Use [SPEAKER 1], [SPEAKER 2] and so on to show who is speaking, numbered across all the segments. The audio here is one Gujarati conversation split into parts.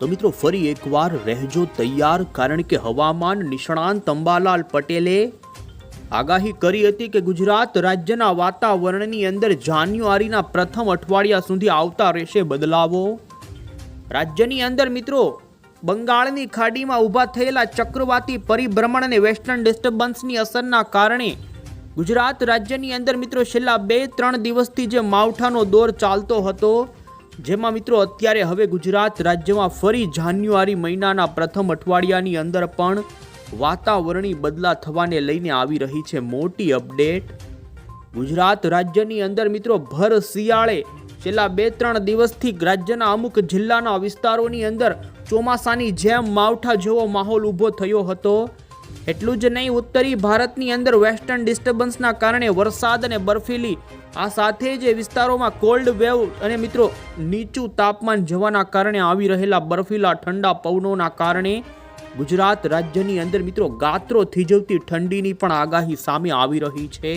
[SPEAKER 1] તો મિત્રો, ફરી એકવાર રહેજો તૈયાર, કારણ કે હવામાન નિષ્ણાંત અંબાલાલ પટેલે આગાહી કરી હતી કે ગુજરાત રાજ્યના વાતાવરણની અંદર જાન્યુઆરીના પ્રથમ અઠવાડિયા સુધી આવતા રહેશે બદલાવો. રાજ્યની અંદર મિત્રો, બંગાળની ખાડીમાં ઊભા થયેલા ચક્રવાતી પરિભ્રમણ અને વેસ્ટર્ન ડિસ્ટર્બન્સની અસરના કારણે ગુજરાત રાજ્યની અંદર મિત્રો છેલ્લા બે ત્રણ દિવસથી જે માવઠાનો દોર ચાલતો હતો જેમાં મિત્રો અત્યારે હવે ગુજરાત રાજ્યમાં ફરી જાન્યુઆરી મહિનાના પ્રથમ અઠવાડિયાની અંદર પણ વાતાવરણી બદલા થવાને લઈને આવી રહી છે મોટી અપડેટ. ગુજરાત રાજ્યની અંદર મિત્રો ભર શિયાળે છેલ્લા બે ત્રણ દિવસથી રાજ્યના અમુક જિલ્લાના વિસ્તારોની અંદર ચોમાસાની જેમ માવઠા જેવો માહોલ ઊભો થયો હતો. એટલું જ નહીં, ઉત્તરી ભારતની અંદર વેસ્ટર્ન ડિસ્ટર્બન્સના કારણે વરસાદ અને બર્ફીલી આ સાથે જ વિસ્તારોમાં કોલ્ડ વેવ અને મિત્રો નીચું તાપમાન જવાના કારણે આવી રહેલા બરફીલા ઠંડા પવનોના કારણે ગુજરાત રાજ્યની અંદર મિત્રો ગાત્રો થીજવતી ઠંડીની પણ આગાહી સામે આવી રહી છે.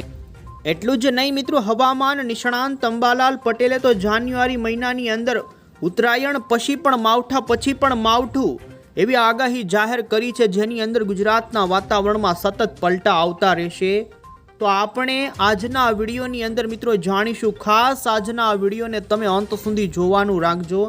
[SPEAKER 1] એટલું જ નહીં મિત્રો હવામાન નિષ્ણાંત અંબાલાલ પટેલે તો જાન્યુઆરી મહિનાની અંદર ઉત્તરાયણ પછી પણ માવઠા પછી પણ માવઠું એવી આગાહી જાહેર કરી છે જેની અંદર ગુજરાતના વાતાવરણમાં સતત પલટા આવતા રહેશે. તો આપણે આજના વિડીયોની અંદર મિત્રો જાણીશું, ખાસ આજના વિડીયોને તમે અંત સુધી જોવાનું રાખજો.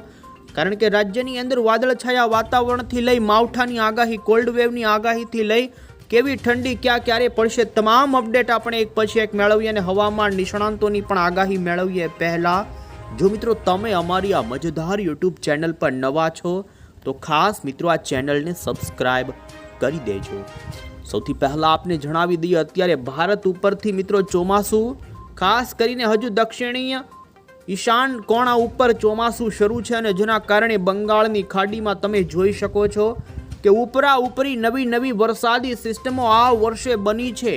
[SPEAKER 1] કારણ કે રાજ્યની અંદર વાદળછાયા વાતાવરણથી લઈ માવઠાની આગાહી કોલ્ડ વેવની આગાહીથી લઈ કેવી ઠંડી ક્યાં ક્યારે પડશે, તમામ અપડેટ આપણે એક પછી એક મેળવીએ અને હવામાન નિષ્ણાંતોની પણ આગાહી મેળવીએ પહેલાં. જો મિત્રો તમે અમારી આ મજેદાર યુટ્યુબ ચેનલ પર નવા છો, તો ખાસ મિત્રો આ ચેનલને સબસ્ક્રાઈબ કરી દેજો. સૌથી પહેલાં આપને જણાવી દઈએ, અત્યારે ભારત ઉપરથી મિત્રો ચોમાસું, ખાસ કરીને હજુ દક્ષિણીય ઈશાન કોણા ઉપર ચોમાસું શરૂ છે અને જેના કારણે બંગાળની ખાડીમાં તમે જોઈ શકો છો કે ઉપરા ઉપરી નવી નવી વરસાદી સિસ્ટમો આ વર્ષે બની છે.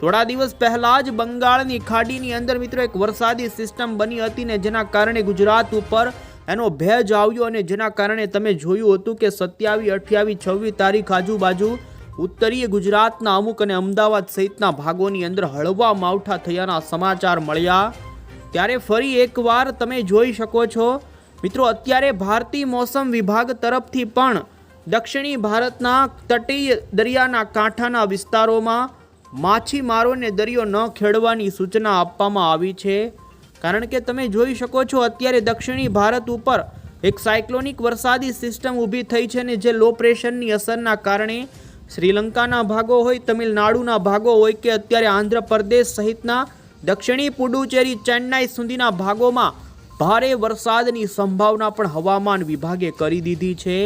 [SPEAKER 1] થોડા દિવસ પહેલાં જ બંગાળની ખાડીની અંદર મિત્રો એક વરસાદી સિસ્ટમ બની હતી ને જેના કારણે ગુજરાત ઉપર એનો ભેજ આવ્યો અને જેના કારણે તમે જોયું હતું કે સત્યાવીસ, અઠ્યાવીસ, છવ્વીસ તારીખ આજુબાજુ ઉત્તરીય ગુજરાતના અમુક અને અમદાવાદ સહિતના ભાગોની અંદર હળવા માવઠા થયાના સમાચાર મળ્યા. ત્યારે ફરી એકવાર તમે જોઈ શકો છો, મિત્રો, અત્યારે ભારતીય મોસમ વિભાગ તરફથી પણ દક્ષિણી ભારતના તટીય દરિયાના કાંઠાના વિસ્તારોમાં માછીમારોને દરિયો ન ખેડવાની સૂચના આપવામાં આવી છે. કારણ કે તમે જોઈ શકો છો, અત્યારે દક્ષિણી ભારત ઉપર એક સાયક્લોનિક વરસાદી સિસ્ટમ ઊભી થઈ છે ને જે લો પ્રેશરની અસરના કારણે શ્રીલંકાના ભાગો હોય, તમિલનાડુના ભાગો હોય કે અત્યારે આંધ્રપ્રદેશ સહિતના દક્ષિણી પુડુચેરી ચેન્નાઈ સુધીના ભાગોમાં ભારે વરસાદની સંભાવના પણ હવામાન વિભાગે કરી દીધી છે.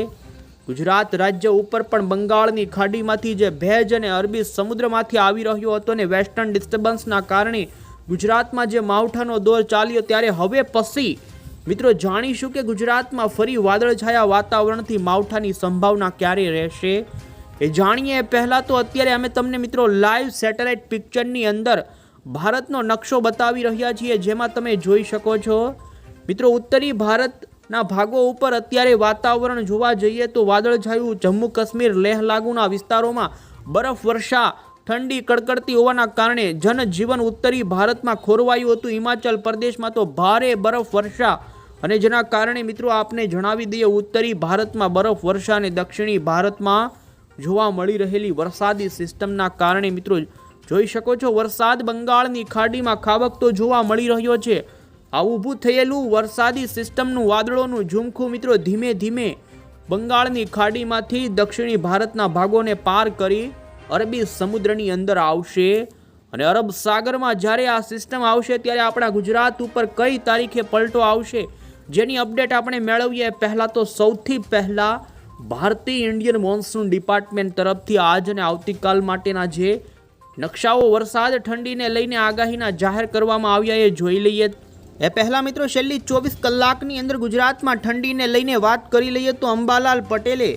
[SPEAKER 1] ગુજરાત રાજ્ય ઉપર પણ બંગાળની ખાડીમાંથી જે ભેજ અને અરબી સમુદ્રમાંથી આવી રહ્યો હતો ને વેસ્ટર્ન ડિસ્ટર્બન્સના કારણે ગુજરાતમાં જે માવઠાનો દોર ચાલ્યો ત્યારે હવે પછી મિત્રો જાણીશું કે ગુજરાતમાં ફરી વાદળછાયા વાતાવરણથી માવઠાની સંભાવના ક્યારે રહેશે? એ જાણીએ, પહેલાં તો અત્યારે અમે તમને મિત્રો લાઈવ સેટેલાઇટ પિક્ચરની અંદર ભારતનો નકશો બતાવી રહ્યા છીએ, જેમાં તમે જોઈ શકો છો. મિત્રો, ઉત્તરી ભારતના ભાગો ઉપર અત્યારે વાતાવરણ જોવા જઈએ તો વાદળછાયું જમ્મુ કાશ્મીર લેહ લાગુના વિસ્તારોમાં બરફ વર્ષા, ઠંડી, કડકડતી હોવાના કારણે જનજીવન ઉત્તરી ભારતમાં ખોરવાયું હતું. હિમાચલ પ્રદેશમાં તો ભારે બરફ વર્ષા અને જેના કારણે મિત્રો આપને જણાવી દઈએ, ઉત્તરી ભારતમાં બરફ વર્ષા અને દક્ષિણી ભારતમાં જોવા મળી રહેલી વરસાદી સિસ્ટમના કારણે મિત્રો જોઈ શકો છો વરસાદ બંગાળની ખાડીમાં ખાબકતો જોવા મળી રહ્યો છે. આ ઊભું થયેલું વરસાદી સિસ્ટમનું વાદળોનું ઝુમખું મિત્રો ધીમે ધીમે બંગાળની ખાડીમાંથી દક્ષિણી ભારતના ભાગોને પાર કરી અરબી સમુદ્રની અંદર આવશે અને અરબ સાગરમાં જ્યારે આ સિસ્ટમ આવશે ત્યારે આપણા ગુજરાત ઉપર કઈ તારીખે પલટો આવશે? જેની અપડેટ આપણે મેળવીએ પહેલાં તો સૌથી પહેલાં ભારતીય ઇન્ડિયન મોન્સૂન ડિપાર્ટમેન્ટ તરફથી આજ અને આવતીકાલ માટેના જે નકશાઓ વરસાદ ઠંડીને લઈને આગાહીના જાહેર કરવામાં આવ્યા એ જોઈ લઈએ. એ પહેલાં મિત્રો છેલ્લી ચોવીસ કલાકની અંદર ગુજરાતમાં ઠંડીને લઈને વાત કરી લઈએ તો અંબાલાલ પટેલે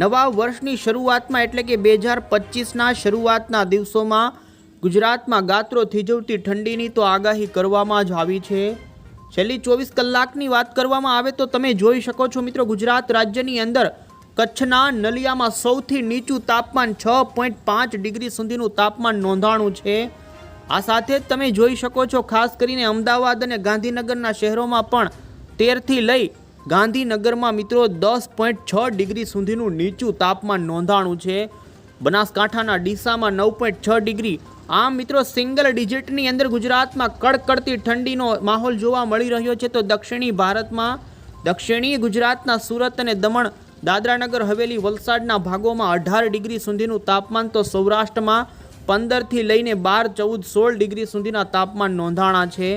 [SPEAKER 1] નવા વર્ષની શરૂઆતમાં એટલે કે બે હજાર પચીસના શરૂઆતના દિવસોમાં ગુજરાતમાં ગાત્રો થીજવતી ઠંડીની તો આગાહી કરવામાં જ આવી છે. છેલ્લી ચોવીસ કલાકની વાત કરવામાં આવે તો તમે જોઈ શકો છો મિત્રો ગુજરાત રાજ્યની અંદર કચ્છના નલિયામાં સૌથી નીચું તાપમાન છ પોઈન્ટ પાંચ ડિગ્રી સુધીનું તાપમાન નોંધાણું છે. આ સાથે જ તમે જોઈ શકો છો, ખાસ કરીને અમદાવાદ અને ગાંધીનગરના શહેરોમાં પણ તેરથી લઈ ગાંધીનગરમાં મિત્રો દસ પોઈન્ટ છ ડિગ્રી સુધીનું નીચું તાપમાન નોંધાણું છે. બનાસકાંઠાના ડીસામાં નવ પોઈન્ટ છ ડિગ્રી. આમ મિત્રો, સિંગલ ડિજિટની અંદર ગુજરાતમાં કડકડતી ઠંડીનો માહોલ જોવા મળી રહ્યો છે. તો દક્ષિણી ભારતમાં દક્ષિણીય ગુજરાતના સુરત અને દમણ દાદરાનગર હવેલી વલસાડના ભાગોમાં અઢાર ડિગ્રી સુધીનું તાપમાન તો સૌરાષ્ટ્રમાં પંદરથી લઈને બાર, ચૌદ, સોળ ડિગ્રી સુધીના તાપમાન નોંધાણા છે.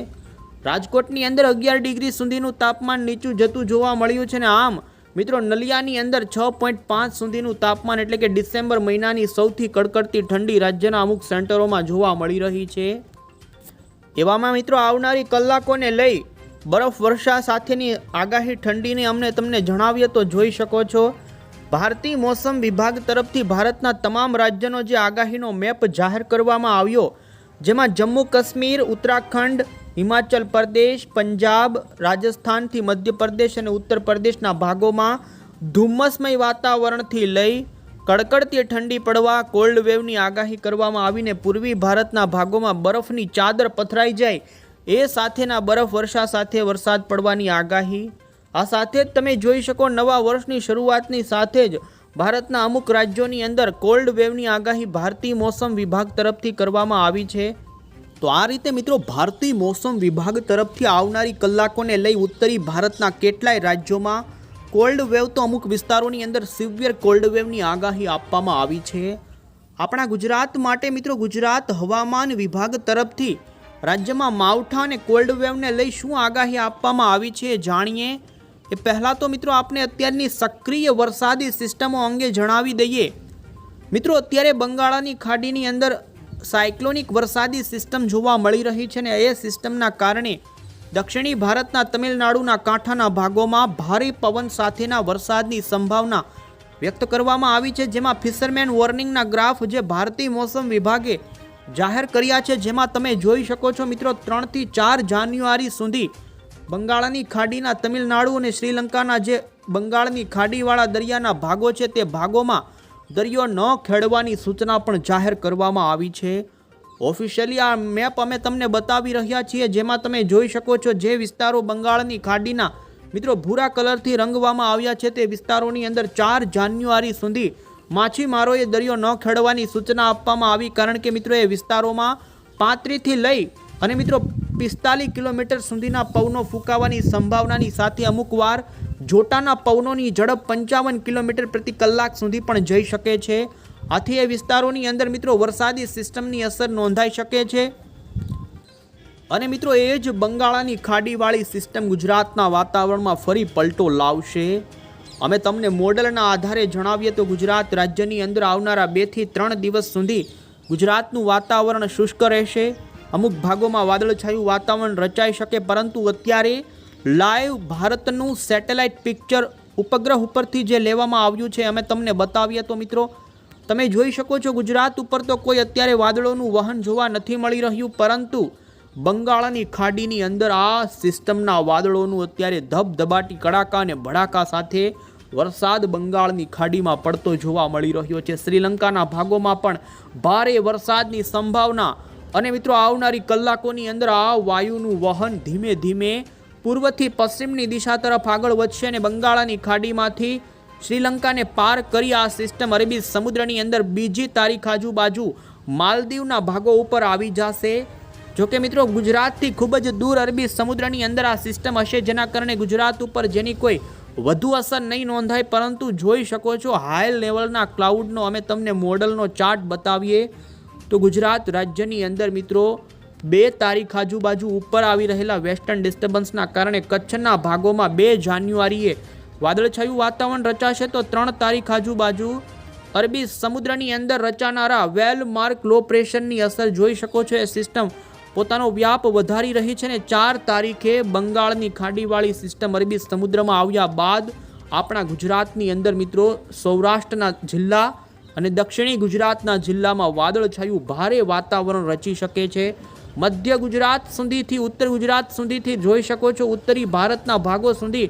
[SPEAKER 1] રાજકોટની અંદર અગિયાર ડિગ્રી સુધીનું તાપમાન નીચું જતું જોવા મળ્યું છે ને આમ, મિત્રો નલિયાની અંદર છ પોઈન્ટ પાંચ સુધીનું તાપમાન એટલે કે ડિસેમ્બર મહિનાની સૌથી કડકડતી ઠંડી રાજ્યના અમુક સેન્ટરોમાં જોવા મળી રહી છે. એવામાં મિત્રો આવનારી કલાકોને લઈ બરફ વર્ષા સાથેની આગાહી ઠંડીની અમને તમને જણાવીએ તો જોઈ શકો છો. ભારતીય મોસમ વિભાગ તરફથી ભારતના તમામ રાજ્યનો જે આગાહીનો મેપ જાહેર કરવામાં આવ્યો, જેમાં જમ્મુ કાશ્મીર, ઉત્તરાખંડ, હિમાચલ પ્રદેશ, પંજાબ, રાજસ્થાનથી મધ્યપ્રદેશ અને ઉત્તર પ્રદેશના ભાગોમાં ધુમ્મસમય વાતાવરણથી લઈ કડકડતી ઠંડી પડવા, કોલ્ડ વેવની આગાહી કરવામાં આવીને પૂર્વી ભારતના ભાગોમાં બરફની ચાદર પથરાઈ જાય એ સાથેના બરફ વર્ષા સાથે વરસાદ પડવાની આગાહી. આ સાથે જ તમે જોઈ શકો નવા વર્ષની શરૂઆતની સાથે જ ભારતના અમુક રાજ્યોની અંદર કોલ્ડ વેવની આગાહી ભારતીય મોસમ વિભાગ તરફથી કરવામાં આવી છે. તો આ રીતે મિત્રો ભારતીય મોસમ વિભાગ તરફથી આવનારી કલાકોને લઈ ઉત્તરી ભારતના કેટલાય રાજ્યોમાં કોલ્ડ વેવ તો અમુક વિસ્તારોની અંદર સિવિયર કોલ્ડ વેવની આગાહી આપવામાં આવી છે. આપણા ગુજરાત માટે મિત્રો ગુજરાત હવામાન વિભાગ તરફથી રાજ્યમાં માવઠા અને કોલ્ડ વેવને લઈ શું આગાહી આપવામાં આવી છે જાણીએ? એ પહેલાં તો મિત્રો આપણે અત્યારની સક્રિય વરસાદી સિસ્ટમો અંગે જણાવી દઈએ. મિત્રો અત્યારે બંગાળાની ખાડીની અંદર સાયક્લોનિક વરસાદી સિસ્ટમ જોવા મળી રહી છે ને એ સિસ્ટમના કારણે દક્ષિણી ભારતના તમિલનાડુના કાંઠાના ભાગોમાં ભારે પવન સાથેના વરસાદની સંભાવના વ્યક્ત કરવામાં આવી છે, જેમાં ફિશરમેન વોર્નિંગના ગ્રાફ જે ભારતીય મોસમ વિભાગે જાહેર કર્યા છે, જેમાં તમે જોઈ શકો છો મિત્રો, ત્રણથી ચાર જાન્યુઆરી સુધી બંગાળની ખાડીના તમિલનાડુ અને શ્રીલંકાના જે બંગાળની ખાડીવાળા દરિયાના ભાગો છે, તે ભાગોમાં દરિયો ન ખેડવાની સૂચના પણ જાહેર કરવામાં આવી છે. ઓફિશિયલી આ મેપ અમે તમને બતાવી રહ્યા છીએ, જેમાં તમે જોઈ શકો છો જે વિસ્તારો બંગાળની ખાડીના મિત્રો ભૂરા કલરથી રંગવામાં આવ્યા છે, તે વિસ્તારોની અંદર ચાર જાન્યુઆરી સુધી માછીમારોએ દરિયો ન ખેડવાની સૂચના આપવામાં આવી કારણ કે મિત્રો એ વિસ્તારોમાં પાંત્રીસથી લઈ અને મિત્રો પિસ્તાલીસ કિલોમીટર સુધીના પવનો ફૂંકાવાની સંભાવનાની સાથે અમુક વાર જોટાના પવનોની ઝડપ પંચાવન કિલોમીટર પ્રતિ કલાક સુધી પણ જઈ શકે છે. આથી એ વિસ્તારોની અંદર મિત્રો વરસાદી સિસ્ટમની અસર નોંધાઈ શકે છે. અને મિત્રો એ જ બંગાળાની ખાડીવાળી સિસ્ટમ ગુજરાતના વાતાવરણમાં ફરી પલટો લાવશે. અમે તમને મોડલના આધારે જણાવીએ તો ગુજરાત રાજ્યની અંદર આવનારા બેથી ત્રણ દિવસ સુધી ગુજરાતનું વાતાવરણ શુષ્ક રહેશે. અમુક ભાગોમાં વાદળછાયું વાતાવરણ રચાઈ શકે, પરંતુ અત્યારે લાઈવ ભારતનું સેટેલાઇટ પિક્ચર ઉપગ્રહ ઉપરથી જે લેવામાં આવ્યું છે, અમે તમને બતાવીએ તો મિત્રો, તમે જોઈ શકો છો ગુજરાત ઉપર તો કોઈ અત્યારે વાદળોનું વહન જોવા નથી મળી રહ્યું, પરંતુ બંગાળની ખાડીની અંદર આ સિસ્ટમના વાદળોનું અત્યારે ધબધબાટી, કડાકા અને ભડાકા સાથે વરસાદ બંગાળની ખાડીમાં પડતો જોવા મળી રહ્યો છે. શ્રીલંકાના ભાગોમાં પણ ભારે વરસાદની સંભાવના અને મિત્રો આવનારી કલાકોની અંદર આ વાયુનું વહન ધીમે ધીમે પૂર્વથી પશ્ચિમની દિશા તરફ આગળ વધશે અને બંગાળની ખાડીમાંથી શ્રીલંકાને પાર કરી આ સિસ્ટમ અરબી સમુદ્રની અંદર બીજી તારીખ આજુબાજુ માલદીવના ભાગો ઉપર આવી જશે. જોકે મિત્રો ગુજરાતથી ખૂબ જ દૂર અરબી સમુદ્રની અંદર આ સિસ્ટમ હશે, જેના કારણે ગુજરાત ઉપર જેની કોઈ વધુ અસર નહીં નોંધાય, પરંતુ જોઈ શકો છો હાઈ લેવલના ક્લાઉડનો અમે તમને મોડલનો ચાર્ટ બતાવીએ. તો ગુજરાત રાજ્યની અંદર મિત્રો, બે તારીખ આજુબાજુ ઉપર આવી રહેલા વેસ્ટર્ન ડિસ્ટર્બન્સના કારણે કચ્છના ભાગોમાં બે જાન્યુઆરીએ વાદળછાયું વાતાવરણ રચાશે તો ત્રણ તારીખ આજુબાજુ અરબી સમુદ્રની અંદર રચાનારા વેલ માર્ક લો પ્રેશરની અસર જોઈ શકો છો. એ સિસ્ટમ પોતાનો વ્યાપ વધારી રહી છે ને ચાર તારીખે બંગાળની ખાડીવાળી સિસ્ટમ અરબી સમુદ્રમાં આવ્યા બાદ આપણા ગુજરાતની અંદર મિત્રો સૌરાષ્ટ્રના જિલ્લા અને દક્ષિણી ગુજરાતના જિલ્લામાં વાદળછાયું ભારે વાતાવરણ રચી શકે છે. મધ્ય ગુજરાત સુધીથી ઉત્તર ગુજરાત સુધીથી જોઈ શકો છો. ઉત્તરી ભારતના ભાગો સુધી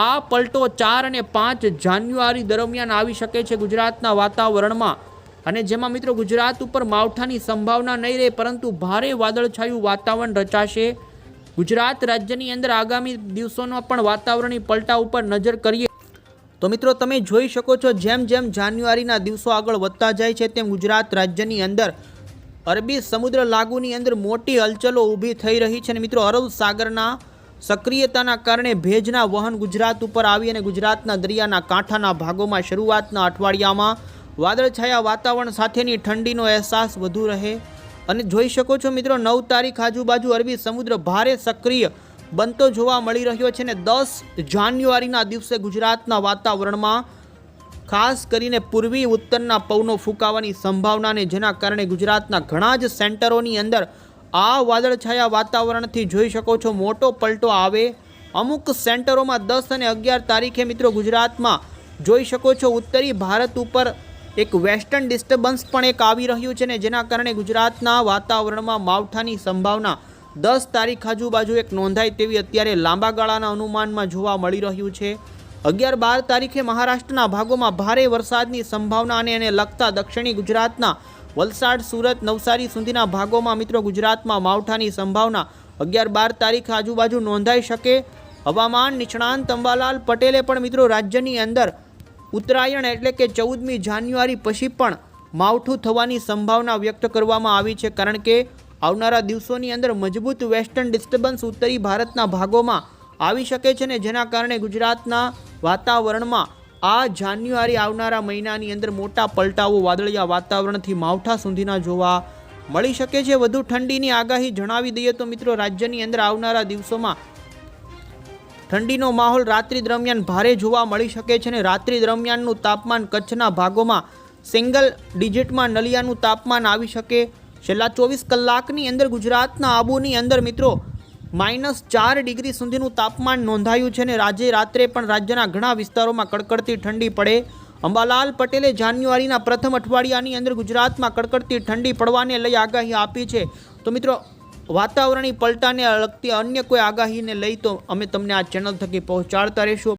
[SPEAKER 1] આ પલટો ચાર અને પાંચ જાન્યુઆરી દરમિયાન આવી શકે છે. ગુજરાતના વાતાવરણમાં અને જેમાં મિત્રો ગુજરાત ઉપર માવઠાની સંભાવના નહીં રહે, પરંતુ ભારે વાદળછાયું વાતાવરણ રચાશે. ગુજરાત રાજ્યની અંદર આગામી દિવસોનો પણ વાતાવરણની પલટા ઉપર નજર કરીએ. તો મિત્રો, તમે જોઈ શકો છો, જેમ જેમ જાન્યુઆરીના દિવસો આગળ વધતા જાય છે, તેમ ગુજરાત રાજ્યની અંદર અરબી સમુદ્ર લાગુની અંદર મોટી હલચલો ઊભી થઈ રહી છે અને મિત્રો, અરબ સાગરના સક્રિયતાના કારણે ભેજના વહન ગુજરાત ઉપર આવી અને ગુજરાતના દરિયાના કાંઠાના ભાગોમાં શરૂઆતના અઠવાડિયામાં વાદળછાયા વાતાવરણ સાથેની ઠંડીનો અહેસાસ વધુ રહે. અને જોઈ શકો છો મિત્રો, નવ તારીખ આજુબાજુ અરબી સમુદ્ર ભારે સક્રિય બનતો જોવા મળી રહ્યો છે ને દસ જાન્યુઆરીના દિવસે ગુજરાતના વાતાવરણમાં, ખાસ કરીને પૂર્વી ઉત્તરના પવનો ફૂંકાવાની સંભાવનાને જેના કારણે ગુજરાતના ઘણા જ સેન્ટરોની અંદર આ વાદળછાયા વાતાવરણથી જોઈ શકો છો મોટો પલટો આવે. અમુક સેન્ટરોમાં દસ અને અગિયાર તારીખે મિત્રો ગુજરાતમાં જોઈ શકો છો ઉત્તરી ભારત ઉપર એક વેસ્ટર્ન ડિસ્ટર્બન્સ પણ એક આવી રહ્યું છે ને જેના કારણે ગુજરાતના વાતાવરણમાં માવઠાની સંભાવના દસ તારીખ આજુબાજુ એક નોંધાય તેવી અત્યારે લાંબા ગાળાના અનુમાનમાં જોવા મળી રહ્યું છે. અગિયાર બાર તારીખે મહારાષ્ટ્રના ભાગોમાં ભારે વરસાદની સંભાવના અને એને લગતા દક્ષિણી ગુજરાતના વલસાડ, સુરત, નવસારી સુધીના ભાગોમાં મિત્રો ગુજરાતમાં માવઠાની સંભાવના અગિયાર બાર તારીખ આજુબાજુ નોંધાઈ શકે. હવામાન નિષ્ણાંત અંબાલાલ પટેલે પણ મિત્રો રાજ્યની અંદર ઉત્તરાયણ એટલે કે ચૌદમી જાન્યુઆરી પછી પણ માવઠું થવાની સંભાવના વ્યક્ત કરવામાં આવી છે કારણ કે આવનારા દિવસોની અંદર મજબૂત વેસ્ટર્ન ડિસ્ટર્બન્સ ઉત્તરી ભારતના ભાગોમાં આવી શકે છે ને જેના કારણે ગુજરાતના વાતાવરણમાં આ જાન્યુઆરી આવનારા મહિનાની અંદર મોટા પલટાવો વાદળિયા વાતાવરણથી માવઠા સુધીના જોવા મળી શકે છે. વધુ ઠંડીની આગાહી જણાવી દઈએ તો મિત્રો રાજ્યની અંદર આવનારા દિવસોમાં ઠંડીનો માહોલ રાત્રિ દરમિયાન ભારે જોવા મળી શકે છે અને રાત્રિ દરમિયાનનું તાપમાન કચ્છના ભાગોમાં સિંગલ ડિજિટમાં નલિયાનું તાપમાન આવી શકે. છેલ્લા ચોવીસ કલાકની અંદર ગુજરાતના આબુની અંદર મિત્રો માઇનસ ચાર ડિગ્રી સુધીનું તાપમાન નોંધાયું છે અને આજે રાત્રે પણ રાજ્યના ઘણા વિસ્તારોમાં કડકડતી ઠંડી પડે. અંબાલાલ પટેલે જાન્યુઆરીના પ્રથમ અઠવાડિયાની અંદર ગુજરાતમાં કડકડતી ઠંડી પડવાને લઈ આગાહી આપી છે. તો મિત્રો વાતાવરણી પલટાને લગતી અન્ય કોઈ આગાહીને લઈ તો અમે તમને આ ચેનલ થકી પહોંચાડતા રહીશું.